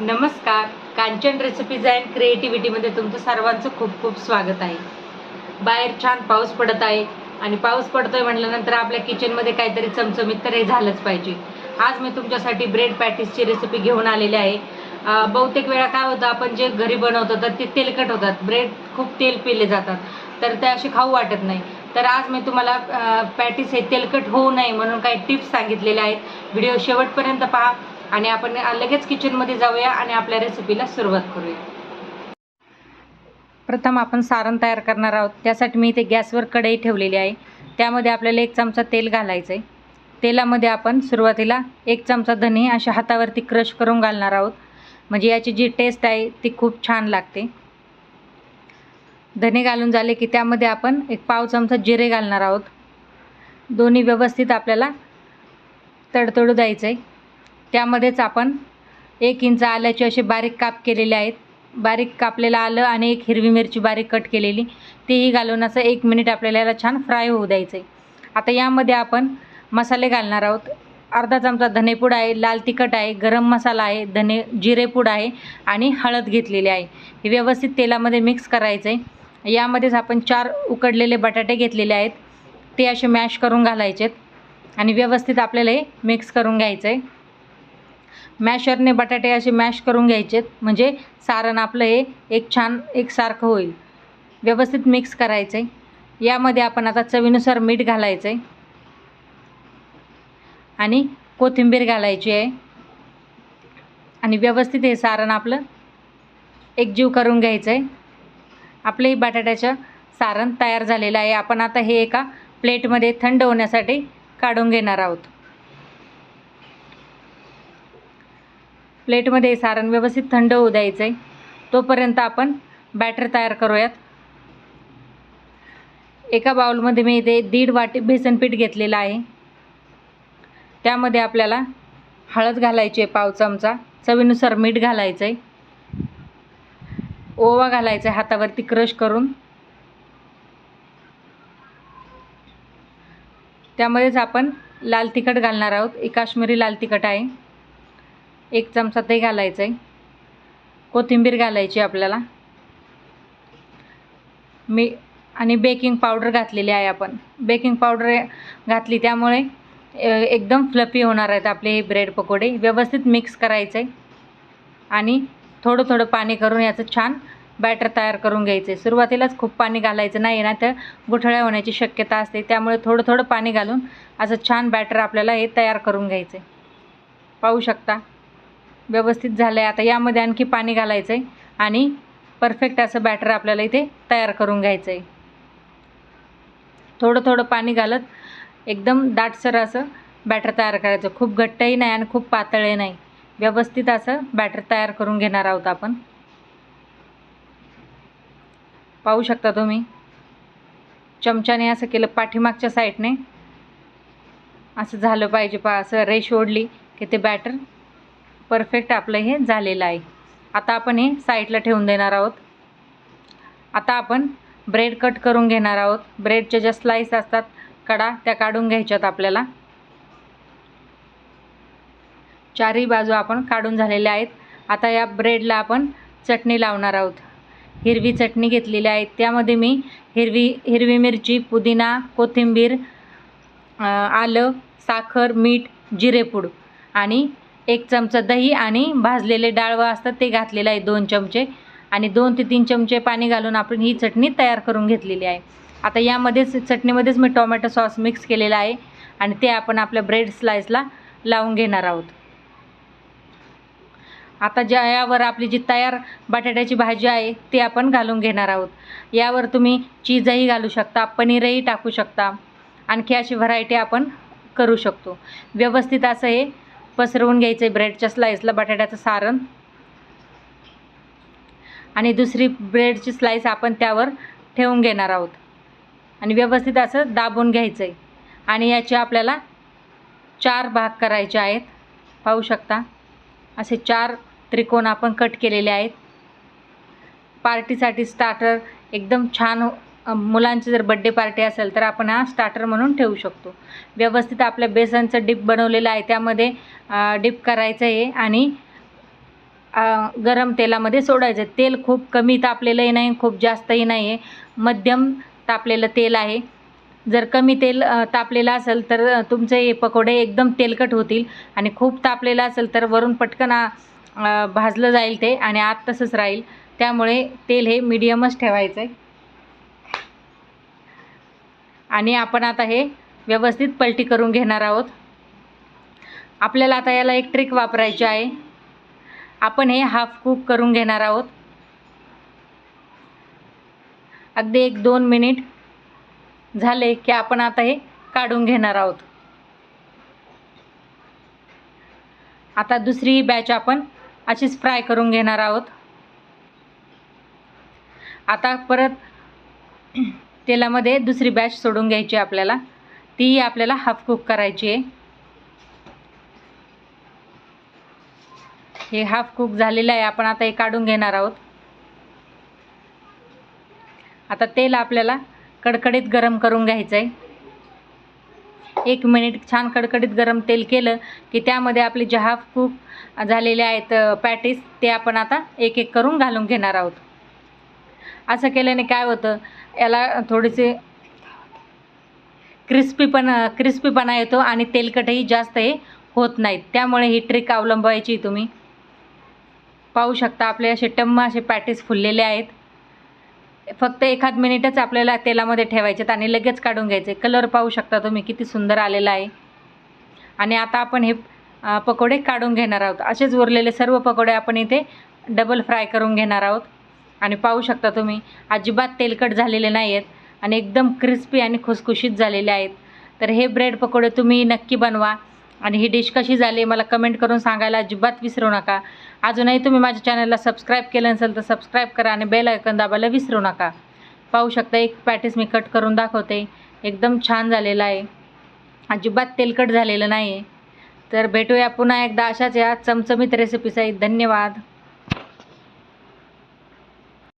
नमस्कार. Kanchan recipes and क्रिएटिव्हिटीमध्ये तुमचं सर्वांचं खूप खूप स्वागत आहे. बाहेर छान पाऊस पडत आहे आणि पाऊस पडतोय म्हटल्यानंतर आपल्या किचनमध्ये काहीतरी चमचमीत तर हे झालंच पाहिजे. आज मी तुमच्यासाठी ब्रेड पॅटीसची रेसिपी घेऊन आलेली आहे. बहुतेक वेळा काय होतं आपण जे घरी बनवतो तर ते तेलकट होतात. ब्रेड खूप तेल पिले जातात. तर ते असे खाऊ वाटत नाही. तर आज मी तुम्हाला पॅटीस हे तेलकट होऊ नये म्हणून काही टिप्स सांगितलेल्या आहेत. व्हिडिओ शेवटपर्यंत पहा. आणि आपण लगेच किचनमध्ये जाऊया आणि आपल्या रेसिपीला सुरुवात करूया. प्रथम आपण सारण तयार करणार आहोत. त्यासाठी मी इथे गॅसवर कढई ठेवलेली आहे. त्यामध्ये आपल्याला एक चमचा तेल घालायचं आहे तेलामध्ये आपण सुरुवातीला एक चमचा धने अशा हातावरती क्रश करून घालणार आहोत. म्हणजे याची जी टेस्ट आहे ती खूप छान लागते. धने घालून झाले की त्यामध्ये आपण एक पाव चमचा जिरे घालणार आहोत. दोन्ही व्यवस्थित आपल्याला तडतडू द्यायचं आहे त्यामध्येच आपण एक इंच आल्याचे असे बारीक काप केलेले आहेत. बारीक कापलेलं आलं आणि एक हिरवी मिरची बारीक कट केलेली. तेही घालून असं एक मिनिट आपल्याला याला छान फ्राय होऊ द्यायचं आहे आता यामध्ये आपण मसाले घालणार आहोत. अर्धा चमचा धनेपूड आहे लाल तिखट आहे गरम मसाला आहे धने जिरेपूड आहे आणि हळद घेतलेली आहे. हे व्यवस्थित तेलामध्ये मिक्स करायचं आहे यामध्येच आपण चार उकडलेले बटाटे घेतलेले आहेत. ते असे मॅश करून घालायचे आहेत आणि व्यवस्थित आपल्याला हे मिक्स करून घ्यायचं आहे मॅशरने बटाटे असे मॅश करून घ्यायचे म्हणजे सारण आपलं हे एक छान एकसारखं होईल. व्यवस्थित मिक्स करायचं आहे यामध्ये आपण आता चवीनुसार मीठ घालायचं आहे आणि कोथिंबीर घालायची आहे. आणि व्यवस्थित हे सारण आपलं एकजीव करून घ्यायचं आहे आपलंही बटाट्याचं सारण तयार झालेलं आहे. आपण आता हे एका प्लेटमध्ये थंड होण्यासाठी काढून घेणार आहोत. प्लेटमध्ये सारण व्यवस्थित थंड होऊ द्यायचं आहे तोपर्यंत आपण बॅटर तयार करूयात. एका बाउलमध्ये मी इथे दीड वाटी बेसनपीठ घेतलेलं आहे. त्यामध्ये आपल्याला हळद घालायची आहे पाव चमचा चवीनुसार मीठ घालायचं आहे ओवा घालायचा आहे हातावरती क्रश करून. त्यामध्येच आपण लाल तिखट घालणार आहोत. एक काश्मीरी लाल तिखट आहे. एक चमचा ते घालायचं आहे कोथिंबीर घालायची आपल्याला. मी आणि बेकिंग पावडर घातलेली आहे आपण. बेकिंग पावडर घातली त्यामुळे एकदम फ्लफी होणार आहेत आपले हे ब्रेड पकोडे. व्यवस्थित मिक्स करायचं आहे आणि थोडं थोडं पाणी करून याचं छान बॅटर तयार करून घ्यायचं आहे सुरुवातीलाच खूप पाणी घालायचं नाही ना तर गुठळ्या होण्याची शक्यता असते. त्यामुळे थोडं थोडं पाणी घालून असं छान बॅटर आपल्याला हे तयार करून घ्यायचं आहे पाहू शकता. व्यवस्थित झालं आहे आता यामध्ये आणखी पाणी घालायचं आहे आणि परफेक्ट असं बॅटर आपल्याला इथे तयार करून घ्यायचं आहे थोडं थोडं पाणी घालत एकदम दाटसर असं बॅटर तयार करायचं. खूप घट्टही नाही आणि खूप पातळही नाही. व्यवस्थित असं बॅटर तयार करून घेणार आहोत आपण. पाहू शकता तुम्ही? चमच्याने असं केलं पाठीमागच्या साईडने असं झालं पाहिजे पा असं रेश ओढली की ते बॅटर परफेक्ट आपलं हे झालेलं आहे. आता आपण हे साईडला ठेवून देणार आहोत. आता आपण ब्रेड कट करून घेणार आहोत. ब्रेडच्या ज्या स्लाईस असतात कडा त्या काढून घ्यायच्यात आपल्याला. चारही बाजू आपण काढून झालेल्या आहेत. आता या ब्रेडला आपण चटणी लावणार आहोत. हिरवी चटणी घेतलेली आहे. त्यामध्ये मी हिरवी हिरवी मिरची पुदिना कोथिंबीर आलं साखर मीठ जिरेपूड आणि एक चमचा दही आणि भाजलेले डाळवं असतात ते घातलेलं आहे दोन चमचे. आणि दोन ते तीन चमचे पाणी घालून आपण ही चटणी तयार करून घेतलेली आहे. आता यामध्येच चटणीमध्येच मी टोमॅटो सॉस मिक्स केलेला आहे आणि ते आपण आपल्या ब्रेड स्लाईसला लावून घेणार आहोत. आता ज्या यावर आपली जी तयार बटाट्याची भाजी आहे ती आपण घालून घेणार आहोत. यावर तुम्ही चीजही घालू शकता पनीरही टाकू शकता. आणखी अशी व्हरायटी आपण करू शकतो. व्यवस्थित असं हे पसरवून घ्यायचं आहे ब्रेडच्या स्लाईसला बटाट्याचं सारण. आणि दुसरी ब्रेडची स्लाईस आपण त्यावर ठेवून घेणार आहोत. आणि व्यवस्थित असं दाबून घ्यायचं आहे आणि याचे आपल्याला चार भाग करायचे आहेत. पाहू शकता. असे चार त्रिकोण आपण कट केलेले आहेत. पार्टीसाठी स्टार्टर एकदम छान मुलांची जर बड्डे पार्टी असेल तर आपण हा स्टार्टर म्हणून ठेवू शकतो. व्यवस्थित आपल्या बेसनचं डिप बनवलेलं आहे. त्यामध्ये डिप करायचं आहे आणि गरम तेलामध्ये सोडायचं तेल खूप कमी तापलेलंही नाही खूप जास्तही नाही आहे मध्यम तापलेलं तेल आहे. जर कमी तेल तापलेलं असेल तर तुमचे हे पकोडे एकदम तेलकट होतील आणि खूप तापलेलं असेल तर वरून पटकन भाजलं जाईल ते आणि आत तसंच राहील. त्यामुळे तेल हे मीडियमच ठेवायचं आहे आणि आपण आता हे व्यवस्थित पलटी करून घेणार आहोत. आपल्याला आता याला एक ट्रिक वापरायची आहे. आपण हे हाफ कुक करून घेणार आहोत. अगदी एक दोन मिनिट झाले की आपण आता हे काढून घेणार आहोत. आता दुसरी बॅच आपण अशीच फ्राय करून घेणार आहोत. आता परत तेलामध्ये दुसरी बॅच सोडून घ्यायची आपल्याला. ती आपल्याला हाफ कुक करायची आहे. हे हाफ कुक झालेलं आहे. आपण आता हे काढून घेणार आहोत. आता तेल आपल्याला कडकडीत गरम करून घ्यायचं आहे एक मिनिट छान कडकडीत गरम तेल केलं की त्यामध्ये आपले जे हाफ कुक झालेले आहेत पॅटीस ते आपण आता एक एक करून घालून घेणार आहोत. असं केल्याने काय होतं? याला थोडेसे क्रिस्पीपण क्रिस्पीपणा येतो आणि तेलकटही जास्त हे होत नाहीत. त्यामुळे ही ट्रिक अवलंबायची तुम्ही. पाहू शकता आपले असे टम्म असे पॅटीस फुललेले आहेत. फक्त एखाद मिनिटच आपल्याला तेलामध्ये ठेवायचे आहेत आणि लगेच काढून घ्यायचे कलर पाहू शकता तुम्ही किती सुंदर आलेला आहे. आणि आता आपण हे पकोडे काढून घेणार आहोत. असेच उरलेले सर्व पकोडे आपण इथे डबल फ्राय करून घेणार आहोत. आणि पाहू शकता तुम्ही अजिबात तेलकट झालेले नाही आहेत आणि एकदम क्रिस्पी आणि खुसखुशीत झालेले आहेत. तर हे ब्रेड पकोडे तुम्ही नक्की बनवा. आणि ही डिश कशी झाली मला कमेंट करून सांगायला अजिबात विसरू नका. अजूनही तुम्ही माझ्या चॅनलला सबस्क्राईब केलं नसेल तर सबस्क्राईब करा आणि बेल आयकन दाबायला विसरू नका. पाहू शकता एक पॅटीस मी कट करून दाखवते. एकदम छान झालेला आहे. अजिबात तेलकट झालेलं नाही आहे तर भेटूया पुन्हा एकदा अशाच या चमचमीत रेसिपीसाठी धन्यवाद.